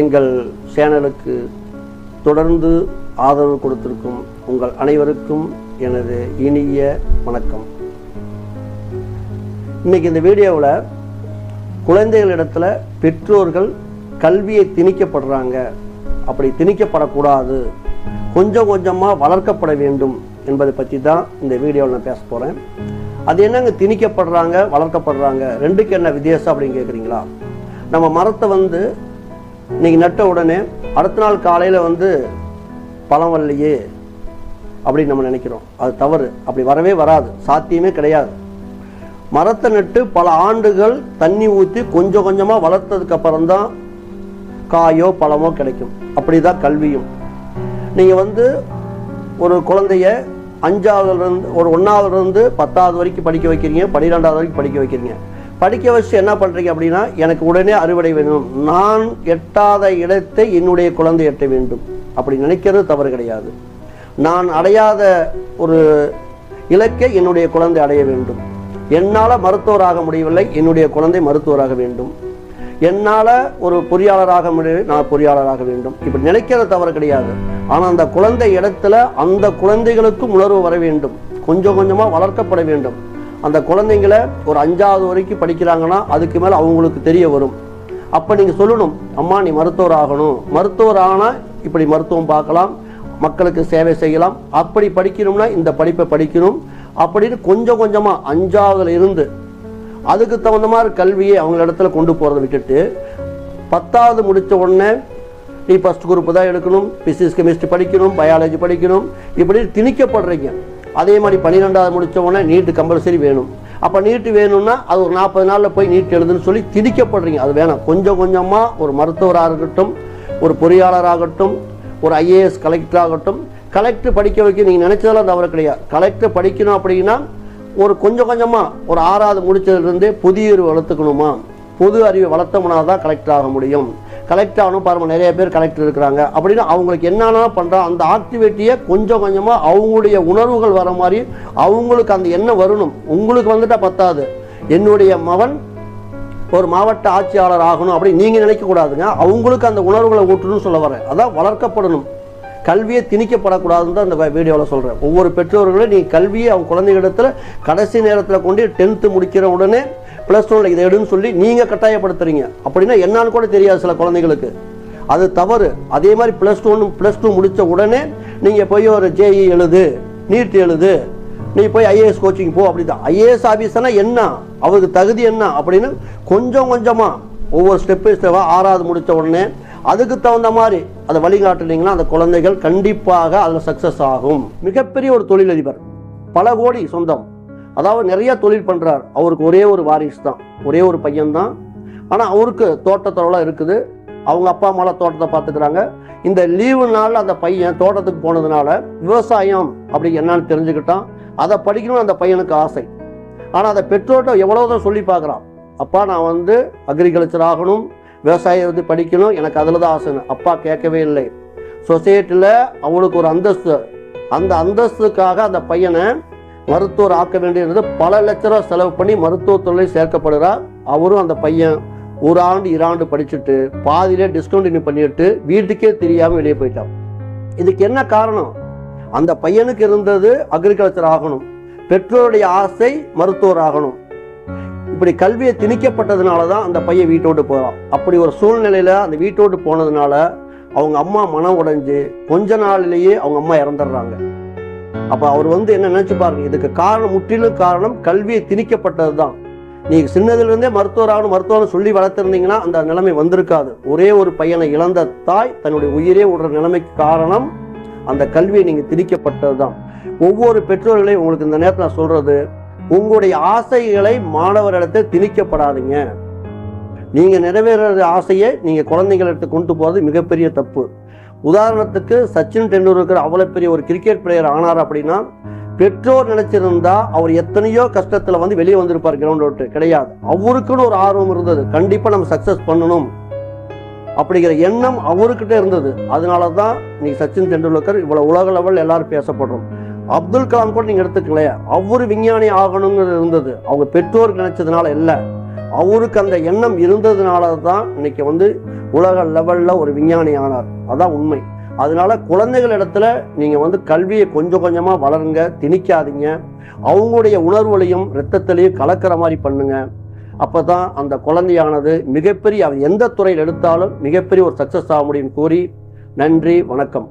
எங்கள் சேனலுக்கு தொடர்ந்து ஆதரவு கொடுத்திருக்கும் உங்கள் அனைவருக்கும் எனது இனிய வணக்கம். இன்னைக்கு இந்த வீடியோவில் குழந்தைகளிடத்துல பெற்றோர்கள் கல்வியை திணிக்கப்படுறாங்க. அப்படி திணிக்கப்படக்கூடாது. கொஞ்சம் கொஞ்சமாக வளர்க்கப்பட வேண்டும் என்பதை பற்றி தான் இந்த வீடியோவில் நான் பேச போகிறேன் அது என்னங்க திணிக்கப்படுறாங்க வளர்க்கப்படுறாங்க? ரெண்டுக்கு என்ன வித்தியாசம் அப்படின்னு கேட்குறீங்களா நம்ம மரத்தை வந்து இன்னைக்கு நட்ட உடனே அடுத்த நாள் காலையில் வந்து பழம் வரலையே அப்படின்னு நம்ம நினைக்கிறோம். அது தவறு. அப்படி வரவே வராது. சாத்தியமே கிடையாது. மரத்தை நட்டு பல ஆண்டுகள் தண்ணி ஊற்றி கொஞ்சம் கொஞ்சமாக வளர்த்ததுக்கு அப்புறம் தான் காயோ பழமோ கிடைக்கும். அப்படிதான் கல்வியும். நீங்கள் வந்து ஒரு குழந்தைய அஞ்சாவதுலேருந்து ஒரு ஒன்றாவதுலேருந்து பத்தாவது வரைக்கும் படிக்க வைக்கிறீங்க பன்னிரெண்டாவது வரைக்கும் படிக்க வைக்கிறீங்க. படிக்க வச்சு என்ன பண்ணுறீங்க அப்படின்னா எனக்கு உடனே அறுவடை வேணும். நான் எட்டாத இடத்தை என்னுடைய குழந்தை எட்ட வேண்டும். அப்படி நினைக்கிறது தவறு கிடையாது. நான் அடையாத ஒரு இலக்கை என்னுடைய குழந்தை அடைய வேண்டும். என்னால் மருத்துவராக முடியவில்லை என்னுடைய குழந்தை மருத்துவராக வேண்டும். என்னால் ஒரு பொறியாளராக முடிய நான் பொறியாளராக வேண்டும். இப்படி நினைக்கிறது தவறு கிடையாது. ஆனால் அந்த குழந்தை இடத்துல அந்த குழந்தைகளுக்கும் உணர்வு வர வேண்டும். கொஞ்சம் கொஞ்சமாக வளர்க்கப்பட வேண்டும். அந்த குழந்தைங்கள ஒரு அஞ்சாவது வரைக்கும் படிக்கிறாங்கன்னா அதுக்கு மேலே அவங்களுக்கு தெரிய வரும். அப்போ நீங்கள் சொல்லணும் அம்மா நீ மருத்துவர் ஆகணும். மருத்துவர் ஆனால் இப்படி மருத்துவம் பார்க்கலாம் மக்களுக்கு சேவை செய்யலாம். அப்படி படிக்கணும்னா இந்த படிப்பை படிக்கணும். அப்படின்னு கொஞ்சம் கொஞ்சமாக அஞ்சாவதுல இருந்து அதுக்கு தகுந்த மாதிரி கல்வியை அவங்க இடத்துல கொண்டு போகிறத விட்டுட்டு பத்தாவது முடித்த உடனே நீ ஃபஸ்ட் குரூப் தான் எடுக்கணும். பிசிக்ஸ் கெமிஸ்ட்ரி படிக்கணும் பயாலஜி படிக்கணும். இப்படி திணிக்கப்படுறீங்க. அதே மாதிரி பன்னிரெண்டாவது முடித்த உடனே நீட்டு கம்பல்சரி வேணும். அப்போ நீட்டு வேணும்னா அது ஒரு நாற்பது நாளில் போய் நீட் எழுதுன்னு சொல்லி திணிக்கப்படுறீங்க. அது வேணாம். கொஞ்சம் கொஞ்சமாக ஒரு மருத்துவராக இருக்கட்டும் ஒரு பொறியாளராகட்டும் ஒரு ஐஏஎஸ் கலெக்டராகட்டும் கலெக்டர் படிக்க வைக்க நீங்கள் நினைச்சதெல்லாம் தவறு கிடையாது. கலெக்டர் படிக்கணும் அப்படின்னா ஒரு கொஞ்சம் கொஞ்சமாக ஒரு ஆறாவது முடிச்சதுலேருந்தே புதிய அறிவு வளர்த்துக்கணுமா? பொது அறிவை வளர்த்தோம்னா தான் கலெக்டர் ஆக முடியும். கலெக்ட் ஆகணும் பாருங்கள் நிறைய பேர் கலெக்டர் இருக்கிறாங்க. அப்படின்னு அவங்களுக்கு என்னென்ன பண்ணுறோம் அந்த ஆக்டிவிட்டியை கொஞ்சம் கொஞ்சமாக அவங்களுடைய உணர்வுகள் வர மாதிரி அவங்களுக்கு அந்த எண்ணம் வரணும். உங்களுக்கு வந்துட்டால் பத்தாது. என்னுடைய மகன் ஒரு மாவட்ட ஆட்சியாளர் ஆகணும் அப்படின்னு நீங்கள் நினைக்கக்கூடாதுங்க அவங்களுக்கு அந்த உணர்வுகளை ஊட்டணும்னு சொல்ல வரேன். அதான் வளர்க்கப்படணும். கல்வியை திணிக்கப்படக்கூடாதுன்னு தான் அந்த வீடியோவில் சொல்கிறேன் ஒவ்வொரு பெற்றோர்களும் நீ கல்வியை அவங்க குழந்தைகளிடத்தில் கடைசி நேரத்தில் கொண்டு டென்த்து முடிக்கிற உடனே ப்ளஸ் ஒன்ல இதை எடுன்னு சொல்லி நீங்கள் கட்டாயப்படுத்துறீங்க. அப்படின்னா என்னான்னு கூட தெரியாது சில குழந்தைகளுக்கு. அது தவறு. அதே மாதிரி ப்ளஸ் ஒன் ப்ளஸ் டூ முடித்த உடனே நீங்கள் போய் ஒரு ஜேஇ எழுது நீட் எழுது. நீ போய் ஐஏஎஸ் கோச்சிங் போ அப்படிதான். ஐஏஎஸ் ஆஃபீஸர்னா என்ன? அவருக்கு தகுதி என்ன? அப்படின்னு கொஞ்சம் கொஞ்சமாக ஒவ்வொரு ஸ்டெப் ஸ்டெப்பாக ஆறாவது முடித்த உடனே அதுக்கு தகுந்த மாதிரி அதை வழிகாட்டுனீங்கன்னா அந்த குழந்தைகள் கண்டிப்பாக அதில் சக்ஸஸ் ஆகும். மிகப்பெரிய ஒரு தொழிலதிபர். பல கோடி சொந்தம். அதாவது நிறைய தொழில் பண்ணுறார் அவருக்கு ஒரே ஒரு வாரிசு தான். ஒரே ஒரு பையன்தான் ஆனால் அவருக்கு தோட்டத்தோடலாம் இருக்குது. அவங்க அப்பா அம்மாலாம் தோட்டத்தை பார்த்துக்கிறாங்க. இந்த லீவு நாள் அந்த பையன் தோட்டத்துக்கு போனதுனால விவசாயம் அப்படி என்னன்னு தெரிஞ்சுக்கிட்டான். அதை படிக்கணும்னு அந்த பையனுக்கு ஆசை. ஆனால் அதை பெற்றோர்கிட்ட எவ்வளோதான் சொல்லி பார்க்குறான். அப்பா நான் வந்து அக்ரிகல்ச்சர் ஆகணும். விவசாயம் வந்து படிக்கணும். எனக்கு அதில் தான் ஆசைன்னு. அப்பா கேட்கவே இல்லை. சொசைட்டியில் அவனுக்கு ஒரு அந்தஸ்து. அந்த அந்தஸ்துக்காக அந்த பையனை மருத்துவர் ஆக்க வேண்டியது பல லட்ச ரூபா செலவு பண்ணி மருத்துவத்துறையில் சேர்க்கப்படுகிறார் அவரும் அந்த பையன் ஒரு ஆண்டு இராண்டு படிச்சுட்டு பாதியிலே டிஸ்கண்டினியூ பண்ணிட்டு வீட்டுக்கே தெரியாமல் வெளியே போயிட்டான். இதுக்கு என்ன காரணம்? அந்த பையனுக்கு இருந்தது அக்ரிகல்ச்சர் ஆகணும். பெற்றோருடைய ஆசை மருத்துவர் ஆகணும். இப்படி கல்வியை திணிக்கப்பட்டதுனால தான் அந்த பையன் வீட்டோட்டு போகிறான் அப்படி ஒரு சூழ்நிலையில் அந்த வீட்டோட்டு போனதுனால அவங்க அம்மா மனம் உடைஞ்சு கொஞ்ச நாள்லேயே அவங்க அம்மா இறந்துடுறாங்க. அப்போ அவர் வந்து என்ன நினைச்சு பாருங்க இதுக்கு காரணம் முற்றிலும் காரணம் கல்வியை திணிக்கப்பட்டது தான் நீங்க சின்னதிலிருந்தே மருத்துவர் ஆகணும் மருத்துவம் சொல்லி வளர்த்துருந்தீங்கன்னா அந்த நிலைமை வந்திருக்காது. ஒரே ஒரு பையனை இழந்த தாய் தன்னுடைய உயிரே விடுற நிலைமைக்கு காரணம் அந்த கல்வியை நீங்க திணிக்கப்பட்டது தான் ஒவ்வொரு பெற்றோர்களையும் உங்களுக்கு இந்த நேரத்தில் நான் சொல்றது உங்களுடைய ஆசைகளை மாணவரிடத்தில் திணிக்கப்படாதீங்க. நீங்க நிறைவேற ஆசையை நீங்க குழந்தைங்களிடத்து கொண்டு போறது மிகப்பெரிய தப்பு. உதாரணத்துக்கு சச்சின் டெண்டுல்கர் அவ்வளோ பெரிய ஒரு கிரிக்கெட் பிளேயர் ஆனார் அப்படின்னா பெற்றோர் நினைச்சிருந்தா அவர் எத்தனையோ கஷ்டத்தில் வந்து வெளியே வந்திருப்பார் கிரவுண்ட் விட்டு கிடையாது. அவருக்குன்னு ஒரு ஆர்வம் இருந்தது. கண்டிப்பாக நம்ம சக்ஸஸ் பண்ணணும் அப்படிங்கிற எண்ணம் அவர்கிட்ட இருந்தது. அதனால தான் நீ சச்சின் டெண்டுல்கர் இவ்வளவு உலக லெவல் எல்லாரும் பேசப்படுறோம். அப்துல் கலாம் கூட நீங்கள் எடுத்துக்கலையே அவரு விஞ்ஞானி ஆகணுங்கிறது இருந்தது. அவங்க பெற்றோர் நினைச்சதுனால இல்லை. அவருக்கு அந்த எண்ணம் இருந்ததுனால தான் இன்னைக்கு வந்து உலக லெவலில் ஒரு விஞ்ஞானி ஆனார். அதான் உண்மை. அதனால குழந்தைகள் இடத்துல நீங்கள் வந்து கல்வியை கொஞ்சம் கொஞ்சமாக வளருங்க திணிக்காதீங்க. அவங்களுடைய உணர்வுகளையும் ரத்தத்திலையும் கலக்கிற மாதிரி பண்ணுங்க. அப்போ தான் அந்த குழந்தையானது மிகப்பெரிய அவர் எந்த துறையில் எடுத்தாலும் மிகப்பெரிய ஒரு சக்ஸஸ் ஆக முடியும் கூறி நன்றி வணக்கம்.